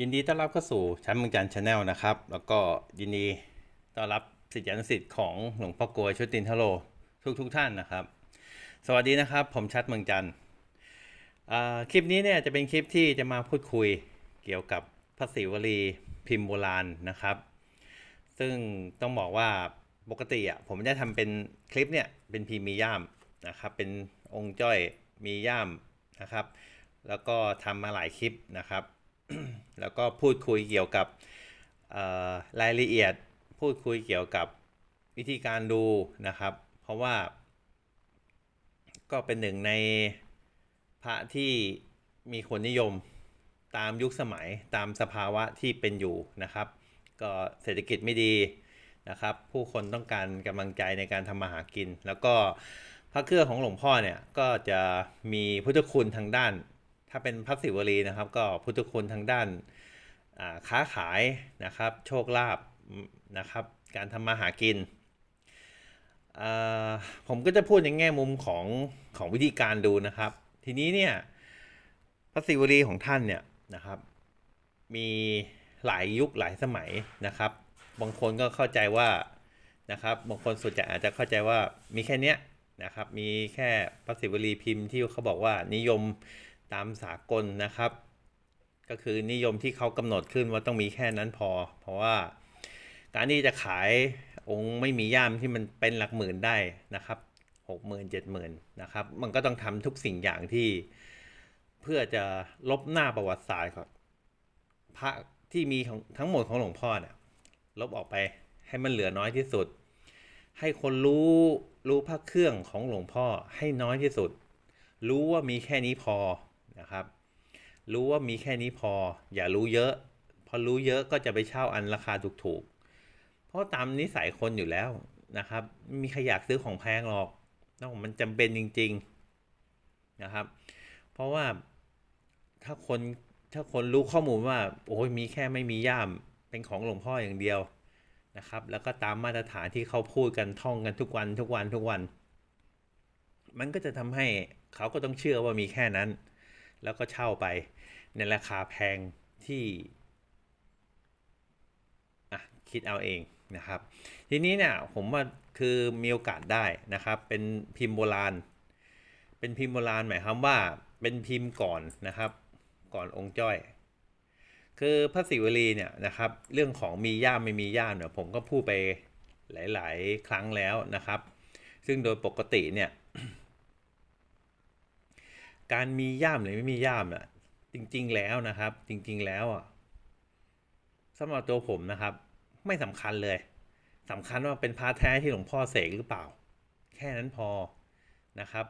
ยินดีต้อนรับเข้าสู่ชั้นเมืองจันทร์ชาแนลนะครับ แล้วก็ยินดีต้อนรับสิทธิอนุสิทธิ์ของหลวงพ่อกลวยชุตินทโลทุกทุกท่านนะครับ สวัสดีนะครับ ผมชัดเมืองจันทร์คลิปนี้เนี่ยจะเป็นคลิปที่จะมาพูดคุยเกี่ยวกับพระศิวลีพิมพ์โบราณนะครับ ซึ่งต้องบอกว่าปกติอะผมจะทำเป็นคลิปเนี่ยเป็นพิมพ์มีย่ามนะครับ เป็นองค์จ้อยมีย่ามนะครับ แล้วก็ทำมาหลายคลิปนะครับ แล้วก็พูดคุยเกี่ยวกับรายละเอียด พูดคุยเกี่ยวกับวิธีการดูนะครับ เพราะว่าก็เป็นหนึ่งในพระที่มีคนนิยมตามยุคสมัยตามสภาวะที่เป็นอยู่นะครับ ก็เศรษฐกิจไม่ดีนะครับ ผู้คนต้องการกำลังใจในการทำมาหากิน แล้วก็พระเครื่องของหลวงพ่อเนี่ยก็จะมีพุทธคุณทางด้าน ถ้าเป็นพระศิวลีนะครับ ก็พุทธคุณทางด้านาค้าขายนะครับ โชคลาภนะครับ การทำมาหากิน ผมก็จะพูดในแง่มุมของของวิธีการดูนะครับ ทีนี้เนี่ยพระศิวลีของท่านเนี่ยนะครับ มีหลายยุคหลายสมัยนะครับ บางคนก็เข้าใจว่านะครับ บางคนส่วนใหญ่อาจจะเข้าใจว่ามีแค่เนี้ยนะครับ มีแค่พระศิวลีพิมพ์ที่เขาบอกว่านิยม ตามสากลนะครับ ก็คือนิยมที่เขากำหนดขึ้นว่าต้องมีแค่นั้นพอ เพราะว่าการที่จะขายองค์ไม่มีย่ามที่มันเป็นหลักหมื่นได้นะครับหกหมื่นเจ็ดหมื่นนะครับ มันก็ต้องทำทุกสิ่งอย่างที่เพื่อจะลบหน้าประวัติศาสตร์ของพระที่มีของทั้งหมดของหลวงพ่อเนี่ยลบออกไปให้มันเหลือน้อยที่สุด ให้คนรู้รู้พระเครื่องของหลวงพ่อให้น้อยที่สุด รู้ว่ามีแค่นี้พอ นะครับ รู้ว่ามีแค่นี้พอ อย่ารู้เยอะ พอรู้เยอะก็จะไปเช่าอันราคาถูกๆ เพราะตามนิสัยคนอยู่แล้วนะครับมีใครอยากซื้อของแพงหรอกนอกมันจำเป็นจริง ๆนะครับ เพราะว่าถ้าคนถ้าคนรู้ข้อมูลว่า โอ้ยมีแค่ไม่มีย่ามเป็นของหลวงพ่ออย่างเดียวนะครับ แล้วก็ตามมาตรฐานที่เขาพูดกันท่องกันทุกวันทุกวันทุกวัน มันก็จะทำให้เขาก็ต้องเชื่อว่ามีแค่นั้น แล้วก็เช่าไปในราคาแพงที่อะคิดเอาเองนะครับ ทีนี้เนี่ยผมว่าคือมีโอกาสได้นะครับ เป็นพิมพ์โบราณ เป็นพิมพ์โบราณหมายความว่าเป็นพิมพ์ก่อนนะครับ ก่อนองค์จ้อย คือพระศิวลีเนี่ยนะครับ เรื่องของมีย่ามไม่มีย่ามเนี่ยผมก็พูดไปหลาย ๆ ครั้งแล้วนะครับ ซึ่งโดยปกติเนี่ย การมีย่ามหรือไม่มีย่ามน่ะ จริง ๆ แล้วนะครับ จริง ๆ แล้วอะสำหรับตัวผมนะครับ ไม่สำคัญเลยสำคัญว่าเป็นพระแท้ที่หลวงพ่อเสกหรือเปล่า แค่นั้นพอนะครับ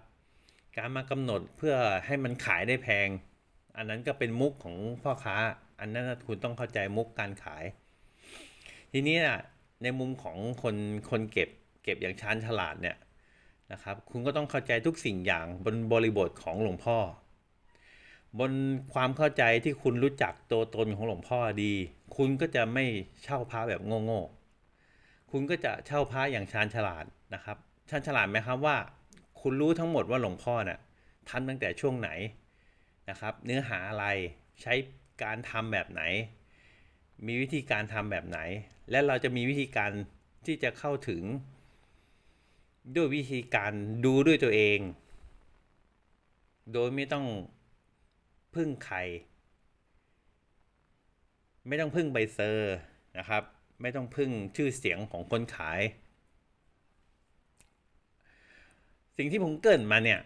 การมากำหนดเพื่อให้มันขายได้แพง อันนั้นก็เป็นมุกของพ่อค้า อันนั้นคุณต้องเข้าใจมุกการขาย ทีนี้นะในมุมของคนคนเก็บเก็บอย่างชาญฉลาดเนี่ย นะครับ คุณก็ต้องเข้าใจทุกสิ่งอย่างบนบริบทของหลวงพ่อ บนความเข้าใจที่คุณรู้จักตัวตนของหลวงพ่อดี คุณก็จะไม่เช่าพระแบบโง่ๆคุณก็จะเช่าพระอย่างชาญฉลาดนะครับชาญฉลาดไหมครับว่า คุณรู้ทั้งหมดว่าหลวงพ่อน่ะท่านตั้งแต่ช่วงไหนนะครับ เนื้อหาอะไรใช้การทำแบบไหน มีวิธีการทำแบบไหน และเราจะมีวิธีการที่จะเข้าถึง ด้วยวิธีการดูด้วยตัวเอง โดยไม่ต้องพึ่งใคร ไม่ต้องพึ่งใบเซอร์นะครับ ไม่ต้องพึ่งชื่อเสียงของคนขาย สิ่งที่ผมเกรินมาเนี่ย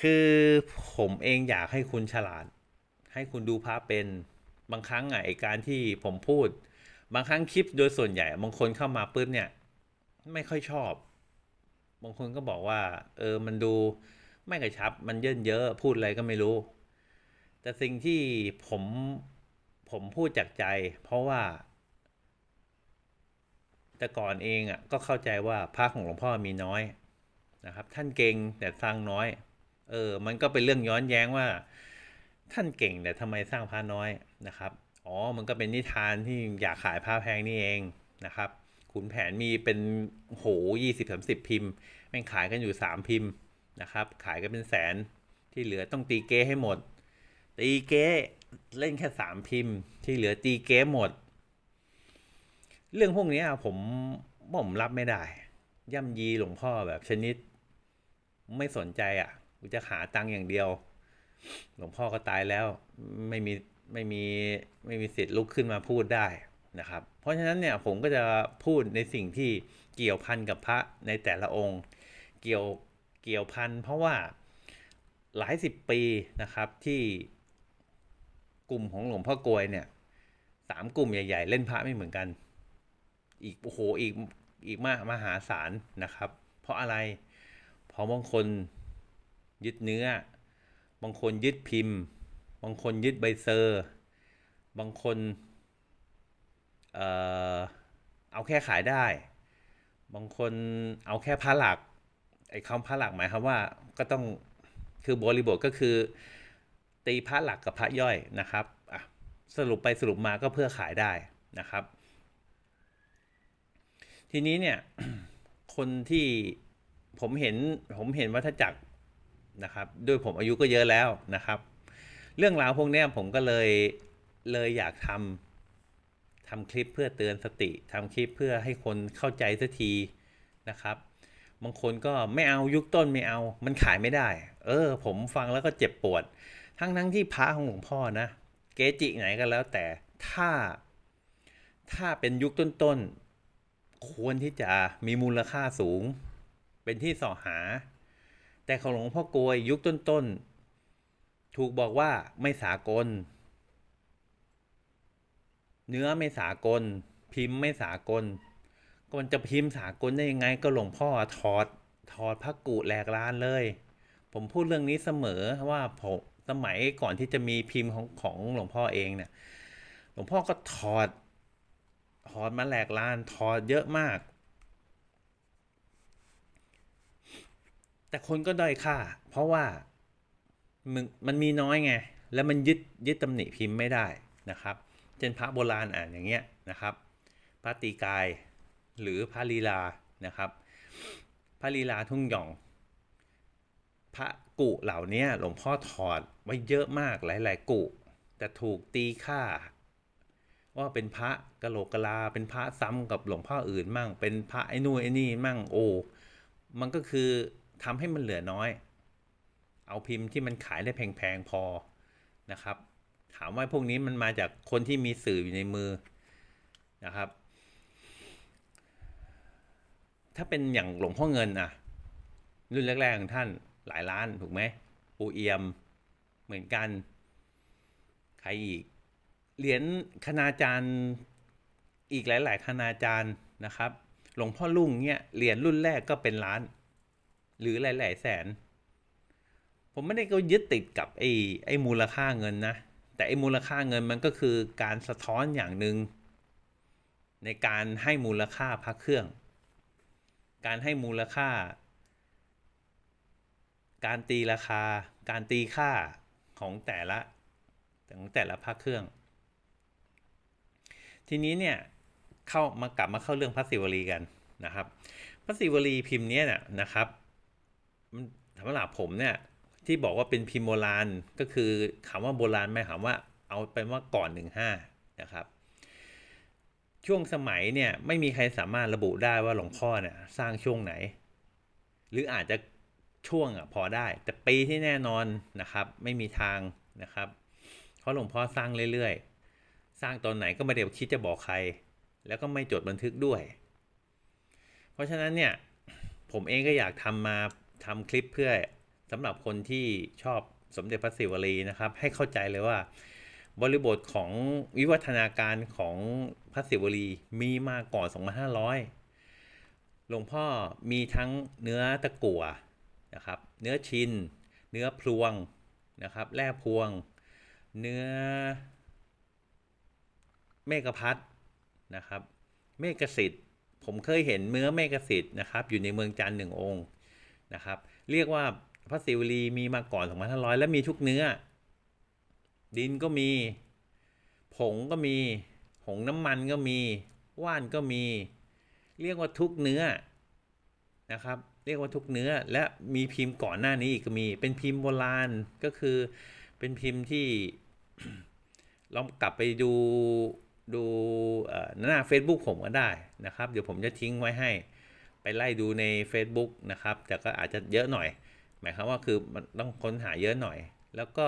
คือผมเองอยากให้คุณฉลาด ให้คุณดูภาพเป็นบางครั้งอะไอการที่ผมพูด บางครั้งคลิปโดยส่วนใหญ่บางคนเข้ามาปุ๊บเนี่ย ไม่ค่อยชอบ บางคนก็บอกว่า เออมันดูไม่กระชับ มันเยินเยอะพูดอะไรก็ไม่รู้ แต่สิ่งที่ผมผมพูดจากใจ เพราะว่า แต่ก่อนเองอะก็เข้าใจว่าพระของหลวงพ่อมีน้อยนะครับ ท่านเก่งแต่สร้างน้อย เออ มันก็เป็นเรื่องย้อนแย้งว่า ท่านเก่งแต่ทำไมสร้างพระน้อยนะครับอ๋อมันก็เป็นนิทานที่อยากขายพระแพงนี่เองนะครับ ขุนแผนมีเป็นโหยี่สิบสามสิบพิมพ์แม่งขายกันอยู่สามพิมพ์นะครับ ขายกันเป็นแสนที่เหลือต้องตีเก้ให้หมด ตีเก้เล่นแค่สามพิมพ์ ที่เหลือตีเกมหมด เรื่องพวกนี้ผมผมรับไม่ได้ ย่ำยีหลวงพ่อแบบชนิด ไม่สนใจอะกูจะหาตังค์อย่างเดียว หลวงพ่อก็ตายแล้วไม่มีไม่มีไม่มีสิทธิ์ลุกขึ้นมาพูดได้ นะครับ เพราะฉะนั้นเนี่ยผมก็จะพูดในสิ่งที่เกี่ยวพันกับพระในแต่ละองค์ เกี่ยวเกี่ยวพันเพราะว่าหลายสิบปีนะครับที่กลุ่มของหลวงพ่อกลวยเนี่ยสามกลุ่มใหญ่ ๆ เล่นพระไม่เหมือนกัน อีกโอ้โหอีกอีกมากมหาศาลนะครับ เพราะอะไร เพราะบางคนยึดเนื้อ บางคนยึดพิมพ์ บางคนยึดใบเซอร์ บางคน เออเอาแค่ขายได้ บางคนเอาแค่พระหลักไอ้คำพระหลักหมายความว่าก็ต้องคือบริบทก็คือ ตีพระหลักกับพระย่อยนะครับอะสรุปไปสรุปมาก็เพื่อขายได้นะครับ ทีนี้เนี่ยคนที่ผมเห็นผมเห็นวัฏจักรนะครับด้วยผมอายุก็เยอะแล้วนะครับ เรื่องราวพวกนี้ผมก็เลยเลยอยากทำ ทำคลิปเพื่อเตือนสติทำคลิปเพื่อให้คนเข้าใจสักทีนะครับบางคนก็ไม่เอายุคต้นไม่เอา มันขายไม่ได้ เออ ผมฟังแล้วก็เจ็บปวด ทั้งทั้งที่พระของหลวงพ่อนะ เกจิไหนก็แล้วแต่ถ้า ถ้าเป็นยุคต้นๆควรที่จะมีมูลค่าสูง เป็นที่สอหา แต่ของหลวงพ่อกลวยยุคต้นๆถูกบอกว่าไม่สากล เนื้อไม่สากล พิมพ์ไม่สากลก็มันจะพิมพ์สากลได้ยังไงก็หลวงพ่อถอดถอดพระกุแหลกลานเลย ผมพูดเรื่องนี้เสมอว่าผมสมัยก่อนที่จะมีพิมพ์ของของหลวงพ่อเองเนี่ยหลวงพ่อก็ถอดถอดมาแหลกลานถอดเยอะมาก แต่คนก็ด้อยค่า เพราะว่ามันมันมีน้อยไง แล้วมันยึดยึดตำหนิพิมพ์ไม่ได้นะครับ เช่นพระโบราณอ่านอย่างเงี้ยนะครับพระตีกายหรือพระลีลานะครับ พระลีลาทุ่งหย่อง พระกุเหล่านี้หลวงพ่อถอดไว้เยอะมากหลายๆกุแต่ถูกตีค่า ว่าเป็นพระกะโหลกกะลา เป็นพระซ้ำกับหลวงพ่ออื่นมั่ง เป็นพระไอ้นู่นไอ้นี่มั่งโอ้มันก็คือทำให้มันเหลือน้อย เอาพิมพ์ที่มันขายได้แพงๆพอนะครับ ถามว่าพวกนี้มันมาจากคนที่มีสื่ออยู่ในมือนะครับ ถ้าเป็นอย่างหลวงพ่อเงินอะรุ่นแรกๆของท่านหลายล้านถูกไหมปูเอียมเหมือนกัน ใครอีก เหรียญคณาจารย์อีกหลาย ๆ คณาจารย์นะครับ หลวงพ่อลุ่งเนี่ยเหรียญรุ่นแรกก็เป็นล้าน หรือหลายๆแสน ผมไม่ได้ก็ยึดติดกับไอ้ไอ้มูลค่าเงินนะ แต่ไอ้มูลค่าเงินมันก็คือการสะท้อนอย่างหนึ่งในการให้มูลค่าพระเครื่อง การให้มูลค่า การตีราคา การตีค่าของแต่ละของแต่ละพระเครื่อง ทีนี้เนี่ยเข้ามากลับมาเข้าเรื่องพระศิวลีกันนะครับ พระศิวลีพิมพ์เนี้ยนะครับสำหรับผมเนี่ย ที่บอกว่าเป็นพิมพ์โบราณก็คือคำว่าโบราณไม่ถามว่าเอาเป็นว่าก่อนหนึ่งห้านะครับ ช่วงสมัยเนี่ยไม่มีใครสามารถระบุได้ว่าหลวงพ่อเนี่ยสร้างช่วงไหน หรืออาจจะช่วงอะพอได้ แต่ปีที่แน่นอนนะครับ ไม่มีทางนะครับ เพราะหลวงพ่อสร้างเรื่อยๆ สร้างตอนไหนก็ไม่ได้คิดจะบอกใคร แล้วก็ไม่จดบันทึกด้วย เพราะฉะนั้นเนี่ยผมเองก็อยากทำมาทำคลิปเพื่อ สำหรับคนที่ชอบสมเด็จพระศิวลีนะครับ ให้เข้าใจเลยว่า บริบทของวิวัฒนาการของพระศิวลีมีมาก่อน 2500 หลวงพ่อมีทั้งเนื้อตะกั่วนะครับ เนื้อชิน เนื้อพลวงนะครับแร่พวง เนื้อเมกพัทนะครับ เมกสิทธิ์ผมเคยเห็นเนื้อเมกสิทธิ์นะครับ อยู่ในเมืองจันทร์หนึ่งองค์นะครับ เรียกว่า พระศิวลีมีมาก่อน 2500 และมีทุกเนื้อ ดินก็มี ผงก็มี ผงน้ำมันก็มี ว่านก็มี เรียกว่าทุกเนื้อนะครับ เรียกว่าทุกเนื้อและมีพิมพ์ก่อนหน้านี้อีกก็มี เป็นพิมพ์โบราณก็คือเป็นพิมพ์ที่ลองกลับไปดูดูหน้า Facebook ผมก็ได้นะครับ เดี๋ยวผมจะทิ้งไว้ให้ ไปไล่ดูใน Facebook นะครับ แต่ก็อาจจะเยอะหน่อย มายความว่าคือมันต้องค้นหาเยอะหน่อย แล้วก็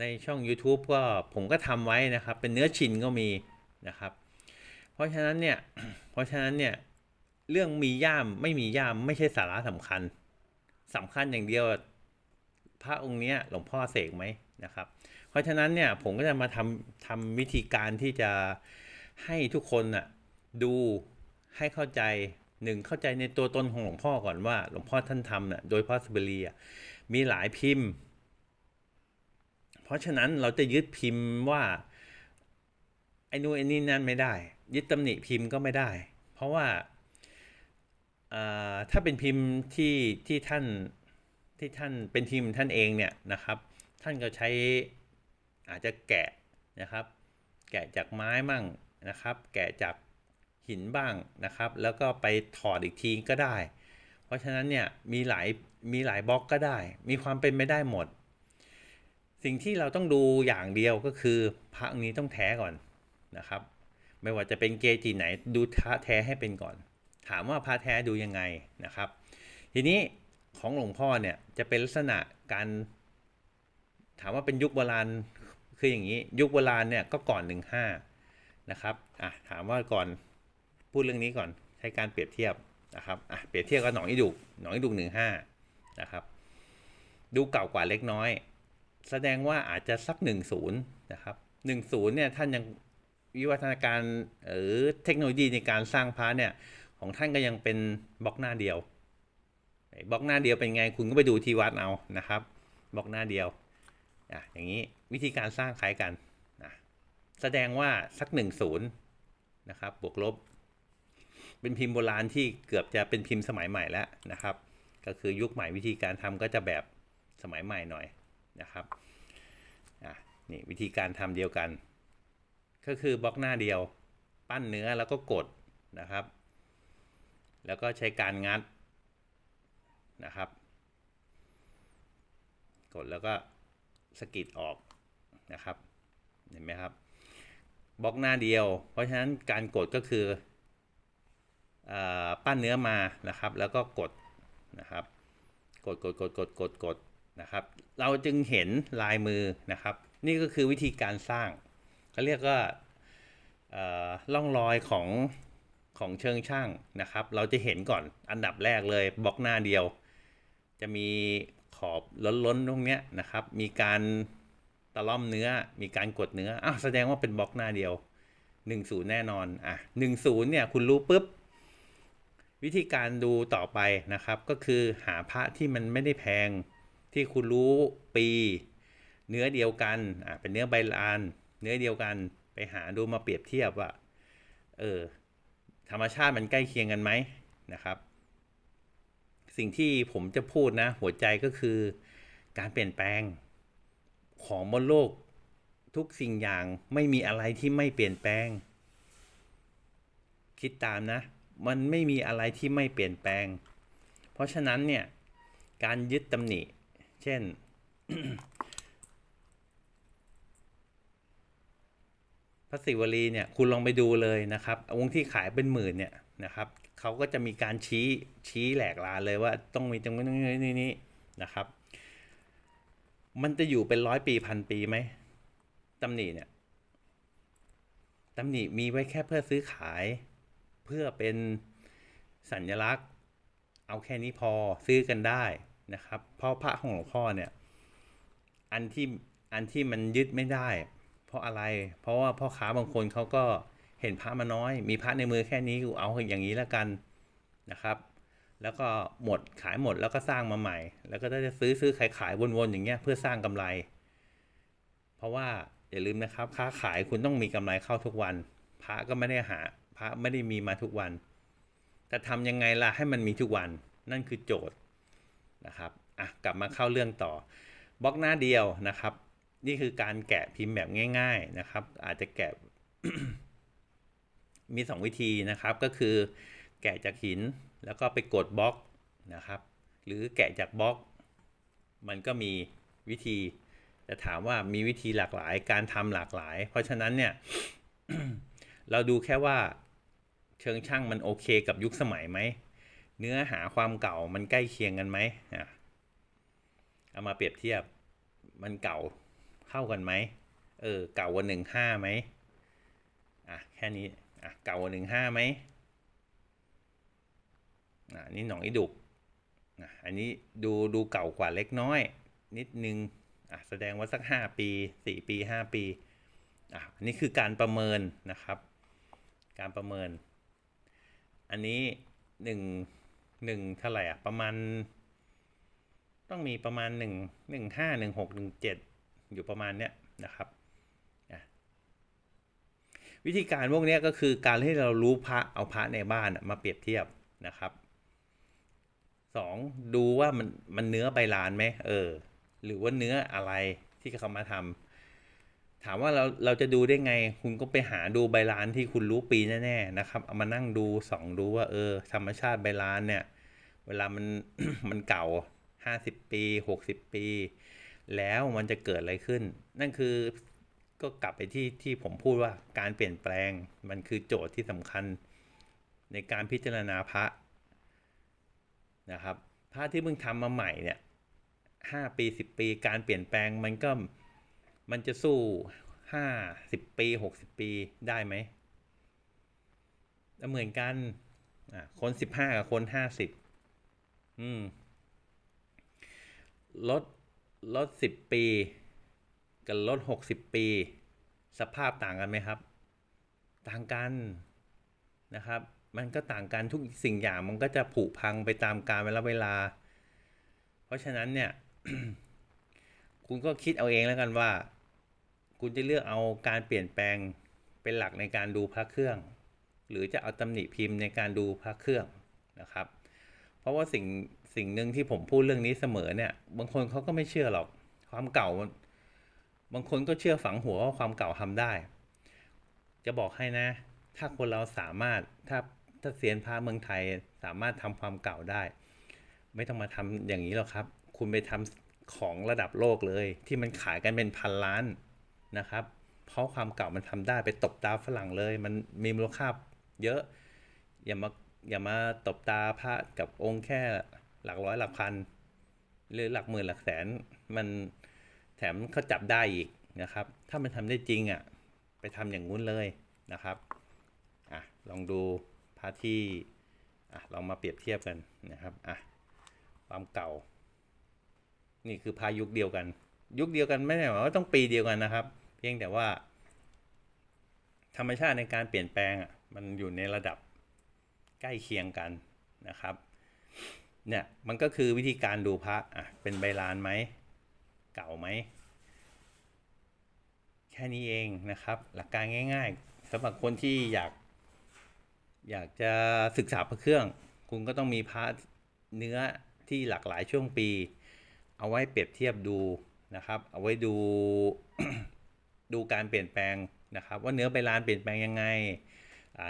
ในช่อง YouTube ก็ผมก็ทำไว้นะครับ เป็นเนื้อชินก็มีนะครับ เพราะฉะนั้นเนี่ย เพราะฉะนั้นเนี่ย เรื่องมีย่ามไม่มีย่ามไม่ใช่สาระสำคัญสำคัญอย่างเดียวพระองค์เนี้ยหลวงพ่อเสกไหมนะครับ เพราะฉะนั้นเนี่ยผมก็จะมาทำทำวิธีการที่จะให้ทุกคนน่ะดูให้เข้าใจ หนึ่งเข้าใจในตัวตนของหลวงพ่อก่อนว่า หลวงพ่อท่านทำน่ะโดยพ่อสเบรีอะมีหลายพิมพ์ เพราะฉะนั้นเราจะยึดพิมพ์ว่าไอ้นู่นไอ้นี่นั่นไม่ได้ ยึดตำหนิพิมพ์ก็ไม่ได้ เพราะว่าถ้าเป็นพิมพ์ที่ที่ท่านที่ท่านเป็นทีมท่านเองเนี่ยนะครับ ท่านก็ใช้อาจจะแกะนะครับ แกะจากไม้มั่งนะครับ แกะจาก หินบ้างนะครับ แล้วก็ไปถอดอีกทีก็ได้ เพราะฉะนั้นเนี่ยมีหลายมีหลายบล็อกก็ได้ มีความเป็นไม่ได้หมด สิ่งที่เราต้องดูอย่างเดียวก็คือพระองค์นี้ต้องแท้ก่อนนะครับ ไม่ว่าจะเป็นเกจิไหนดูพระแท้ให้เป็นก่อน ถามว่าพระแท้ดูยังไงนะครับ ทีนี้ของหลวงพ่อเนี่ยจะเป็นลักษณะการถามว่าเป็นยุคโบราณคืออย่างนี้ ยุคโบราณเนี่ยก็ก่อนหนึ่งห้านะครับอะถามว่าก่อน พูดเรื่องนี้ก่อนใช้การเปรียบเทียบนะครับอะเปรียบเทียบกับหนองอีดุกหนองอีดุกหนึ่งห้านะครับดูเก่ากว่าเล็กน้อย แสดงว่าอาจจะสักหนึ่งศูนย์นะครับหนึ่งศูนย์เนี่ยท่านยังวิวัฒนาการหรือเทคโนโลยีในการสร้างพระเนี่ยของท่านก็ยังเป็นบล็อกหน้าเดียวบล็อกหน้าเดียวเป็นไงคุณก็ไปดูที่วัดเอานะครับบล็อกหน้าเดียวอะอย่างนี้วิธีการสร้างคล้ายกันนะแสดงว่าสักหนึ่งศูนย์นะครับบวกลบ เป็นพิมพ์โบราณที่เกือบจะเป็นพิมพ์สมัยใหม่แล้วนะครับ ก็คือยุคใหม่วิธีการทำก็จะแบบสมัยใหม่หน่อยนะครับนี่วิธีการทำเดียวกัน ก็คือบล็อกหน้าเดียว ปั้นเนื้อแล้วก็กดนะครับ แล้วก็ใช้การงัดนะครับ กดแล้วก็สกิดออกนะครับ เห็นไหมครับบล็อกหน้าเดียว เพราะฉะนั้นการกดก็คือ ปั้นเนื้อมานะครับ แล้วก็กดนะครับ กดกดกดกดกดกดนะครับ เราจึงเห็นลายมือนะครับ นี่ก็คือวิธีการสร้างเขาเรียกว่าเอ่อร่องรอยของของเชิงช่างนะครับ เราจะเห็นก่อนอันดับแรกเลยบล็อกหน้าเดียว จะมีขอบล้นๆตรงเนี้ยนะครับ มีการตะล่อมเนื้อ มีการกดเนื้ออ้าวแสดงว่าเป็นบล็อกหน้าเดียว 10 แน่นอนอะ10เนี่ยคุณรู้ปุ๊บ วิธีการดูต่อไปนะครับ ก็คือหาพระที่มันไม่ได้แพงที่คุณรู้ปี เนื้อเดียวกันอะเป็นเนื้อใบลาน เนื้อเดียวกันไปหาดูมาเปรียบเทียบว่าเออธรรมชาติมันใกล้เคียงกันไหมนะครับ สิ่งที่ผมจะพูดนะ หัวใจก็คือการเปลี่ยนแปลงของบนโลกทุกสิ่งอย่างไม่มีอะไรที่ไม่เปลี่ยนแปลง คิดตามนะ มันไม่มีอะไรที่ไม่เปลี่ยนแปลง เพราะฉะนั้นเนี่ยการยึดตำหนิ เช่น พระศิวลีเนี่ยคุณลองไปดูเลยนะครับองที่ขายเป็นหมื่นเนี่ยนะครับเขาก็จะมีการชี้ชี้แหลกลาเลยว่าต้องมีตรงนี้ตรงนี้นี่นี่นะครับ มันจะอยู่เป็นร้อยปีพันปีไหมตำหนิเนี่ยตำหนิมีไว้แค่เพื่อซื้อขาย พื่อเป็นสัญลักษณ์ เอาแค่นี้พอซื้อกันได้นะครับ เพราะพระของหลวงพ่อเนี่ย อันที่อันที่มันยึดไม่ได้ เพราะอะไร เพราะว่าพ่อค้าบางคนเขาก็เห็นพระมาน้อย มีพระในมือแค่นี้กูเอาอย่างนี้แล้วกันนะครับ แล้วก็หมดขายหมดแล้วก็สร้างมาใหม่ แล้วก็จะซื้อซื้อขายขายวนๆอย่างเงี้ยเพื่อสร้างกำไร เพราะว่าอย่าลืมนะครับ ค้าขายคุณต้องมีกำไรเข้าทุกวัน พระก็ไม่ได้หา พระไม่ได้มีมาทุกวัน แต่ทำยังไงล่ะให้มันมีทุกวันนั่นคือโจทย์นะครับอะกลับมาเข้าเรื่องต่อบล็อกหน้าเดียวนะครับ นี่คือการแกะพิมพ์แบบง่าย ๆนะครับ อาจจะแกะมี 2 วิธีนะครับก็คือ แกะจากหินแล้วก็ไปกดบล็อกนะครับ หรือแกะจากบล็อก มันก็มีวิธี แต่ถามว่ามีวิธีหลากหลาย การทำหลากหลาย เพราะฉะนั้นเนี่ย เราดูแค่ว่าเชิงช่างมันโอเคกับยุคสมัยไหม เนื้อหาความเก่ามันใกล้เคียงกันไหมเอามาเปรียบเทียบมันเก่าเข้ากันไหมเออเก่ากว่าหนึ่งห้าไหมอะแค่นี้อะเก่ากว่าหนึ่งห้าไหมอะนี่หนองอีดุกอะอันนี้ดูดูเก่ากว่าเล็กน้อย นิดนึงอะแสดงว่าสักห้าปีสี่ปีห้าปีอะอันนี้คือการประเมินนะครับ การประเมิน อันนี้หนึ่งหนึ่งเท่าไหร่อะ ประมาณ ต้องมีประมาณหนึ่งหนึ่งห้าหนึ่งหกหนึ่งเจ็ดอยู่ประมาณเนี้ยนะครับวิธีการพวกนี้ก็คือการที่เรารู้พระเอาพระในบ้านมาเปรียบเทียบนะครับสองดูว่ามันมันเนื้อใบลานไหมเออ หรือว่าเนื้ออะไรที่เขามาทำ ถามว่าเราเราจะดูได้ไง คุณก็ไปหาดูใบลานที่คุณรู้ปีแน่ๆนะครับ เอามานั่งดูส่องดูว่าเออ ธรรมชาติใบลานเนี่ย เวลามันมันเก่าห้าสิบปีหกสิบปี แล้วมันจะเกิดอะไรขึ้น นั่นคือก็กลับไปที่ที่ผมพูดว่าการเปลี่ยนแปลงมันคือโจทย์ที่สำคัญ ในการพิจารณาพระนะครับพระที่เพิ่งทำมาใหม่เนี่ยห้าปีสิบปี การเปลี่ยนแปลงมันก็ มันจะสู้ห้าสิบปีหกสิบปีได้ไหมล้วเหมือนกันคนสิบห้ากับคนห้าสิบอืมรถรถสิบปี กับรถหกสิบปี สภาพต่างกันไหมครับ ต่างกันนะครับ มันก็ต่างกันทุกสิ่งอย่างมันก็จะผุพังไปตามกาลเวลาเวลาเพราะฉะนั้นเนี่ย คุณก็คิดเอาเองแล้วกันว่า คุณจะเลือกเอาการเปลี่ยนแปลงเป็นหลักในการดูพระเครื่อง หรือจะเอาตำหนิพิมพ์ในการดูพระเครื่องนะครับ เพราะว่าสิ่งสิ่งหนึ่งที่ผมพูดเรื่องนี้เสมอเนี่ยบางคนเขาก็ไม่เชื่อหรอกความเก่า บางคนก็เชื่อฝังหัวว่าความเก่าทำได้ จะบอกให้นะ ถ้าคนเราสามารถถ้าถ้าเซียนพระเมืองไทยสามารถทำความเก่าได้ ไม่ต้องมาทำอย่างนี้หรอกครับ คุณไปทำของระดับโลกเลย ที่มันขายกันเป็นพันล้าน นะครับเพราะความเก่ามันทำได้ไปตบตาฝรั่งเลย มันมีมูลค่าเยอะ อย่ามาอย่ามาตบตาพระกับองค์แค่หลักร้อยหลักพัน หรือหลักหมื่นหลักแสน มันแถมเขาจับได้อีกนะครับ ถ้ามันทำได้จริงอะไปทำอย่างงู้นเลยนะครับอะลองดูพระที่อะลองมาเปรียบเทียบกันนะครับอะความเก่า นี่คือพายุคเดียวกัน ยุคเดียวกันไม่ได้หมายว่าต้องปีเดียวกันนะครับ พียงแต่ว่า ธรรมชาติในการเปลี่ยนแปลงอะมันอยู่ในระดับใกล้เคียงกันนะครับเนี่ยมันก็คือวิธีการดูพระอะเป็นใบลานไหมเก่าไหมแค่นี้เองนะครับ หลักการง่าย ๆสำหรับคนที่อยาก อยากจะศึกษาพระเครื่อง คุณก็ต้องมีพระเนื้อที่หลากหลายช่วงปี เอาไว้เปรียบเทียบดูนะครับ เอาไว้ดู ดูการเปลี่ยนแปลงนะครับ ว่าเนื้อใบลานเปลี่ยนแปลงยังไง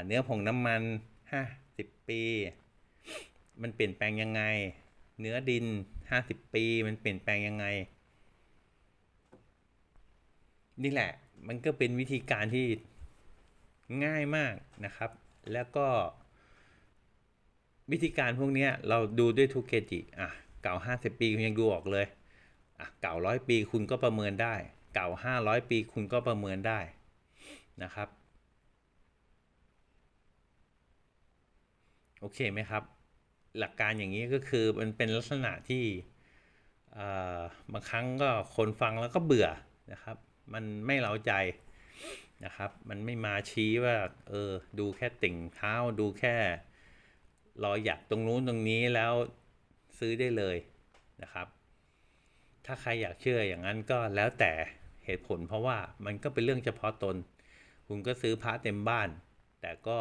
เนื้อผงน้ำมันห้าสิบปี มันเปลี่ยนแปลงยังไง เนื้อดินห้าสิบปี มันเปลี่ยนแปลงยังไง นี่แหละมันก็เป็นวิธีการที่ง่ายมากนะครับ แล้วก็ วิธีการพวกนี้เราดูด้วยทุกเกจิอะเก่าห้าสิบปีคุณยังดูออกเลยอะเก่าร้อยปีคุณก็ประเมินได้ เก่าห้าร้อยปีคุณก็ประเมินได้นะครับ โอเคไหมครับ หลักการอย่างนี้ก็คือมันเป็นลักษณะที่บางครั้งก็คนฟังแล้วก็เบื่อนะครับ มันไม่เล้าใจนะครับ มันไม่มาชี้ว่าเออดูแค่ติ่งเท้าดูแค่รอยหยักตรงนู้นตรงนี้แล้วซื้อได้เลยนะครับ ถ้าใครอยากเชื่ออย่างนั้นก็แล้วแต่ เหตุผลเพราะว่ามันก็เป็นเรื่องเฉพาะตน คุณก็ซื้อพระเต็มบ้าน แต่ก็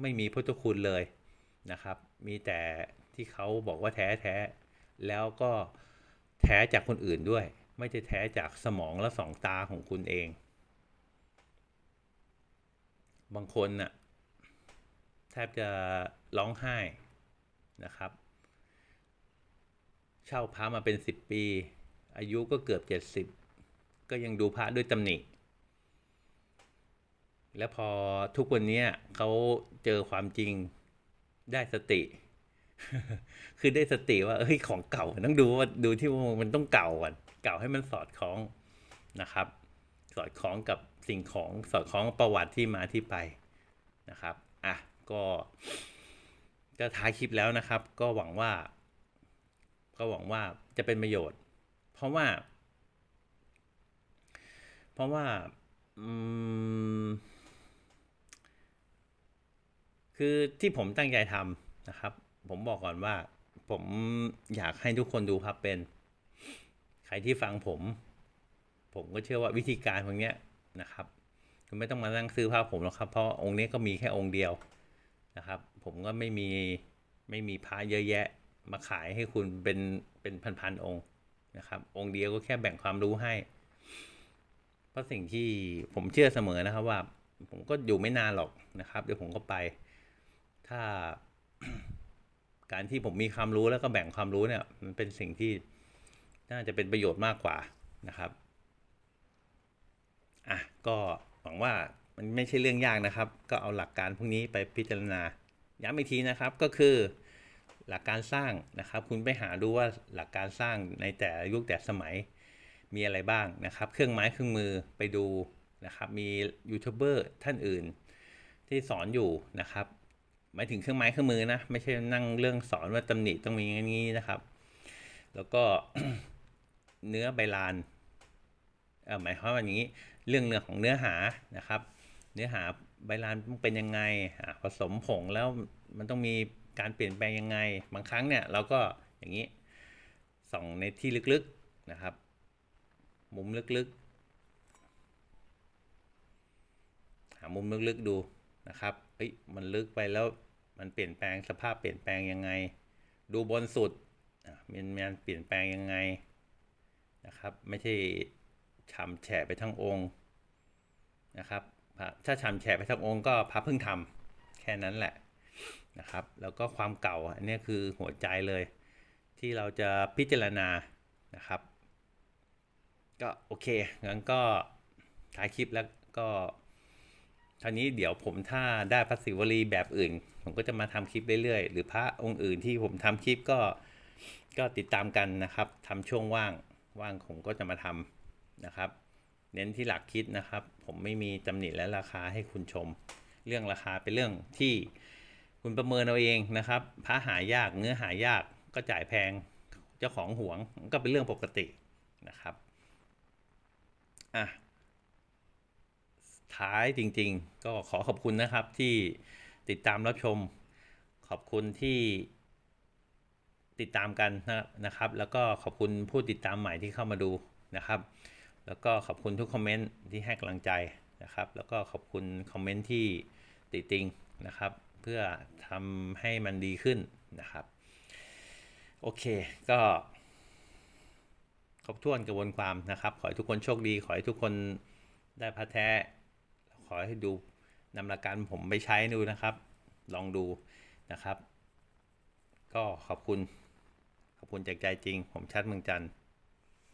ไม่มีพุทธคุณเลยนะครับ มีแต่ที่เขาบอกว่าแท้แท้แล้วก็แท้จากคนอื่นด้วย ไม่ใช่แท้จากสมองและสองตาของคุณเอง บางคนน่ะแทบจะร้องไห้นะครับ เช่าพระมาเป็นสิบปี อายุก็เกือบเจ็ดสิบ ก็ยังดูพระด้วยตำหนิ แล้วพอทุกวันนี้เขาเจอความจริงได้สติ คือได้สติว่า เอ้ยของเก่าต้องดูว่าดูที่ว่ามันต้องเก่าก่อนเก่าให้มันสอดคล้องนะครับ สอดคล้องกับสิ่งของสอดคล้องประวัติที่มาที่ไปนะครับอะก็ก็ท้ายคลิปแล้วนะครับ ก็หวังว่า ก็หวังว่าจะเป็นประโยชน์ เพราะว่า เพราะว่าคือที่ผมตั้งใจทำนะครับ ผมบอกก่อนว่า ผมอยากให้ทุกคนดูครับเป็น ใครที่ฟังผม ผมก็เชื่อว่าวิธีการพวกเนี้ยนะครับคุณไม่ต้องมานั่งซื้อภาพผมหรอกครับ เพราะองค์นี้ก็มีแค่องค์เดียวนะครับ ผมก็ไม่มีไม่มีพระเยอะแยะ มาขายให้คุณเป็นเป็นพันๆองค์นะครับ องค์เดียวก็แค่แบ่งความรู้ให้ ราะสิ่งที่ผมเชื่อเสมอนะครับว่า ผมก็อยู่ไม่นานหรอกนะครับ เดี๋ยวผมก็ไป ถ้าการที่ผมมีความรู้แล้วก็แบ่งความรู้เนี่ย มันเป็นสิ่งที่น่าจะเป็นประโยชน์มากกว่านะครับอะก็หวังว่ามันไม่ใช่เรื่องยากนะครับ ก็เอาหลักการพวกนี้ไปพิจารณา ย้ำอีกทีนะครับก็คือหลักการสร้างนะครับ คุณไปหาดูว่าหลักการสร้างในแต่ยุคแต่สมัย มีอะไรบ้างนะครับ เครื่องไม้เครื่องมือไปดูนะครับมียูทูบเบอร์ท่านอื่น ที่สอนอยู่นะครับหมายถึงเครื่องไม้เครื่องมือนะไม่ใช่นั่งเรื่องสอนว่าตำหนิต้องมีอย่างนี้นะครับ แล้วก็เนื้อใบลานเอ่อหมายความว่าอย่างนี้เรื่องเนื้อของเนื้อหานะครับ เนื้อหาใบลานต้องเป็นยังไงผสมผงแล้วมันต้องมีการเปลี่ยนแปลงยังไง บางครั้งเนี่ยเราก็อย่างนี้ส่องในที่ลึกๆนะครับ มุมลึกๆ หามุมลึกๆดูนะครับ เฮ้ย มันลึกไปแล้วมันเปลี่ยนแปลงสภาพเปลี่ยนแปลงยังไง ดูบนสุดมันมันเปลี่ยนแปลงยังไงนะครับ ไม่ใช่ฉ่ำแฉะไปทั้งองค์นะครับ ถ้าฉ่ำแฉะไปทั้งองค์ก็พระเพิ่งทำแค่นั้นแหละนะครับ แล้วก็ความเก่าอันนี้คือหัวใจเลย ที่เราจะพิจารณานะครับ ก็โอเค งั้นก็ถ่ายคลิปแล้วก็ท่านี้เดี๋ยวผมถ้าได้พระศิวลีแบบอื่น ผมก็จะมาทำคลิปเรื่อยๆ หรือพระองค์อื่นที่ผมทำคลิปก็ก็ติดตามกันนะครับทำช่วงว่างว่างผมก็จะมาทำนะครับ เน้นที่หลักคิดนะครับ ผมไม่มีตำหนิและราคาให้คุณชม เรื่องราคาเป็นเรื่องที่คุณประเมินเอาเองนะครับ พระหายากเนื้อหายากก็จ่ายแพง เจ้าของหวงก็เป็นเรื่องปกตินะครับ อะท้ายจริงๆ ก็ขอขอบคุณนะครับที่ติดตามรับชม ขอบคุณที่ติดตามกันนะนะครับ แล้วก็ขอบคุณผู้ติดตามใหม่ที่เข้ามาดูนะครับ แล้วก็ขอบคุณทุกคอมเมนต์ที่ให้กำลังใจนะครับ แล้วก็ขอบคุณคอมเมนต์ที่ติติงนะครับ เพื่อทำให้มันดีขึ้นนะครับ โอเคก็ ครบถ้วนกระบวนความนะครับ ขอให้ทุกคนโชคดี ขอให้ทุกคนได้พระแท้ ขอให้ดูนำหลักการผมไปใช้ดูนะครับ ลองดูนะครับ ก็ขอบคุณ ขอบคุณจากใจจริง ผมชัดเมืองจันทร์